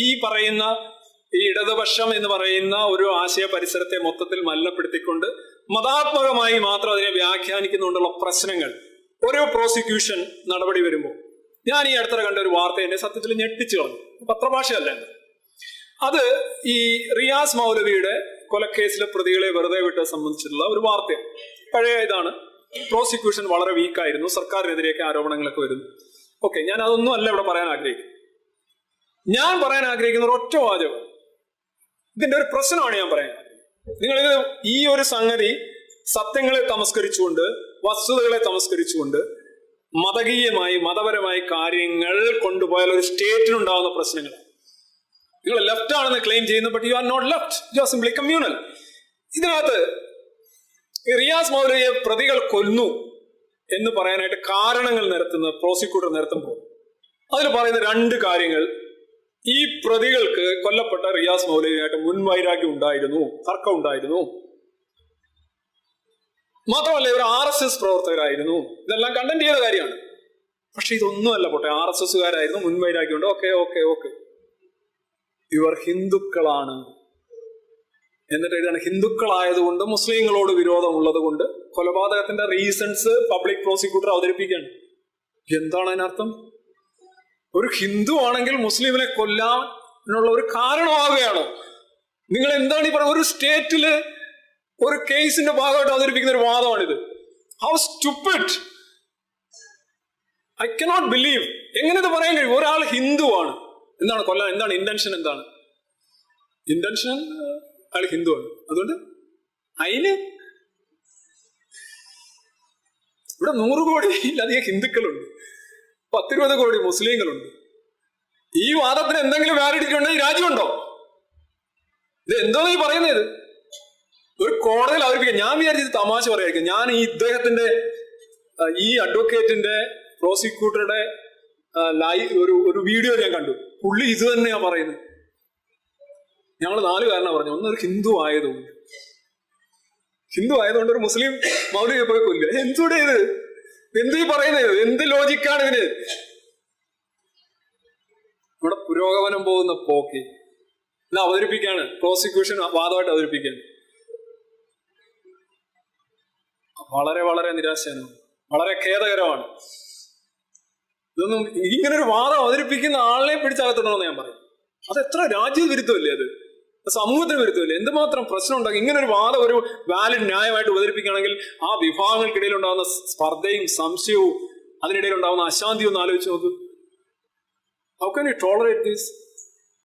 ഈ പറയുന്ന ഈ ഇടതുപക്ഷം എന്ന് പറയുന്ന ഒരു ആശയ പരിസരത്തെ മൊത്തത്തിൽ മലിനപ്പെടുത്തിക്കൊണ്ട് മതാത്മകമായി മാത്രം അതിനെ വ്യാഖ്യാനിക്കുന്നുണ്ടുള്ള പ്രശ്നങ്ങൾ ഓരോ പ്രോസിക്യൂഷൻ നടപടി വരുമ്പോൾ. ഞാൻ ഈ അടുത്തിടെ കണ്ട ഒരു വാർത്ത എന്നെ സത്യത്തിൽ ഞെട്ടിച്ചു കളഞ്ഞു. പത്രഭാഷയല്ല അത്. ഈ റിയാസ് മൗലവിയുടെ കൊലക്കേസിലെ പ്രതികളെ വെറുതെ വിട്ട് സംബന്ധിച്ചിട്ടുള്ള ഒരു വാർത്തയാണ്. പഴയ ഇതാണ്. പ്രോസിക്യൂഷൻ വളരെ വീക്കായിരുന്നു സർക്കാരിനെതിരെയൊക്കെ ആരോപണങ്ങളൊക്കെ വരുന്നു. ഓക്കെ ഞാൻ അതൊന്നും അല്ല ഇവിടെ പറയാൻ ആഗ്രഹിക്കുന്നത്. ഞാൻ പറയാൻ ആഗ്രഹിക്കുന്ന ഒരു ഒറ്റ വാചകം. ഇതിന്റെ ഒരു പ്രശ്നമാണ് ഞാൻ പറയാൻ നിങ്ങളിത് ഈ ഒരു സംഗതി സത്യങ്ങളെ തമസ്കരിച്ചുകൊണ്ട് വസ്തുതകളെ തമസ്കരിച്ചുകൊണ്ട് മതകീയമായി മതപരമായി കാര്യങ്ങൾ കൊണ്ടുപോയാൽ ഒരു സ്റ്റേറ്റിനുണ്ടാകുന്ന പ്രശ്നങ്ങൾ. നിങ്ങൾ ലെഫ്റ്റ് ആണെന്ന് ക്ലെയിം ചെയ്യുന്നു but you are not left you are simply communal ഇതിനകത്ത് റിയാസ് മൗലയെ പ്രതികൾ കൊന്നു എന്ന് പറയാനായിട്ട് കാരണങ്ങൾ നിരത്തുന്ന പ്രോസിക്യൂട്ടർ നിരത്തുമ്പോൾ അതിൽ പറയുന്ന രണ്ട് കാര്യങ്ങൾ ഈ പ്രതികൾക്ക് കൊല്ലപ്പെട്ട റിയാസ് മൗലവിയായിട്ട് മുൻവൈരാഗ്യം ഉണ്ടായിരുന്നു തർക്കം ഉണ്ടായിരുന്നു. മാത്രമല്ല ഇവർ ആർ എസ് എസ് പ്രവർത്തകരായിരുന്നു. ഇതെല്ലാം കണ്ടന്റ് ചെയ്ത കാര്യമാണ്. പക്ഷെ ഇതൊന്നുമല്ല പോട്ടെ. ആർ എസ് എസ്സുകാരായിരുന്നു മുൻവൈരാഗ്യമുണ്ട് ഓക്കെ ഓക്കെ ഓക്കെ. ഇവർ ഹിന്ദുക്കളാണ്. എന്നിട്ട് ഇതാണ് ഹിന്ദുക്കളായതുകൊണ്ട് മുസ്ലിങ്ങളോട് വിരോധമുള്ളത് കൊണ്ട് കൊലപാതകത്തിന്റെ റീസൺസ് പബ്ലിക് പ്രോസിക്യൂട്ടർ അവതരിപ്പിക്കുകയാണ്. എന്താണ് അതിനർത്ഥം? ഒരു ഹിന്ദു ആണെങ്കിൽ മുസ്ലിമിനെ കൊല്ലാനുള്ള ഒരു കാരണമാവുകയാണോ. നിങ്ങൾ എന്താണ് ഈ പറയുന്നത്? ഒരു സ്റ്റേറ്റിൽ ഒരു കേസിന്റെ ഭാഗമായിട്ട് അവതരിപ്പിക്കുന്ന ഒരു വാദമാണിത്. How stupid I cannot believe എങ്ങനെ ഇത് പറയാൻ കഴിയും? ഒരാൾ ആണ്. എന്താണ് കൊല്ലാൻ? എന്താണ് ഇന്റൻഷൻ എന്താണ്? ഇന്റൻഷൻ അയാൾ ആണ്. അതുകൊണ്ട് അതിന് ഇവിടെ നൂറ് കോടിയിലധികം ഹിന്ദുക്കളുണ്ട്. പത്തിരുപത് കോടി മുസ്ലിങ്ങളുണ്ട്. ഈ വാദത്തിന് എന്തെങ്കിലും വാലിഡിറ്റി ഉണ്ടോ ഈ രാജ്യമുണ്ടോ? ഇത് എന്തോ ഈ പറയുന്നത്? ഒരു കോടതിയിൽ അവതരിപ്പിക്കുക ഞാൻ വിചാരിച്ചത് തമാശ പറയായിരിക്കും. ഞാൻ ഈ ഇദ്ദേഹത്തിന്റെ ഈ അഡ്വക്കേറ്റിന്റെ പ്രോസിക്യൂട്ടറുടെ ഒരു ഒരു വീഡിയോ ഞാൻ കണ്ടു. പുള്ളി ഇത് തന്നെയാ പറയുന്നത്. ഞങ്ങൾ നാല് കാരണം പറഞ്ഞു ഒന്ന് ഒരു ഹിന്ദു ആയതുകൊണ്ട്. ഹിന്ദു ആയതുകൊണ്ട് ഒരു മുസ്ലിം മൗലിക പോയി കൊല്ലുക. എന്തുകൂടെ ഇത്? എന്ത് പറയുന്നത്? എന്ത് ലോജിക്കാണ് ഇതിന്? ഇവിടെ പുരോഗമനം പോകുന്ന പോക്ക്. ഇത് അവതരിപ്പിക്കാണ് പ്രോസിക്യൂഷൻ വാദമായിട്ട് അവതരിപ്പിക്കാണ് വളരെ വളരെ നിരാശയാണ്. വളരെ ഖേദകരമാണ്. ഇതൊന്നും ഇങ്ങനൊരു വാദം അവതരിപ്പിക്കുന്ന ആളിനെ എന്ന് ഞാൻ പറയും. അത് എത്ര രാജ്യവിരുദ്ധമല്ലേ അത്? സമൂഹത്തിന് വരുത്തില്ല. എന്തുമാത്രം പ്രശ്നം ഉണ്ടാക്കി? ഇങ്ങനെ ഒരു വാദം ഒരു വാലിഡ് ന്യായമായിട്ട് അവതരിപ്പിക്കുകയാണെങ്കിൽ ആ വിഭാഗങ്ങൾക്കിടയിൽ ഉണ്ടാകുന്ന സ്പർദ്ധയും സംശയവും അതിനിടയിൽ ഉണ്ടാകുന്ന അശാന്തിയും ഒന്ന് ആലോചിച്ച് നോക്ക്. How can you tolerate this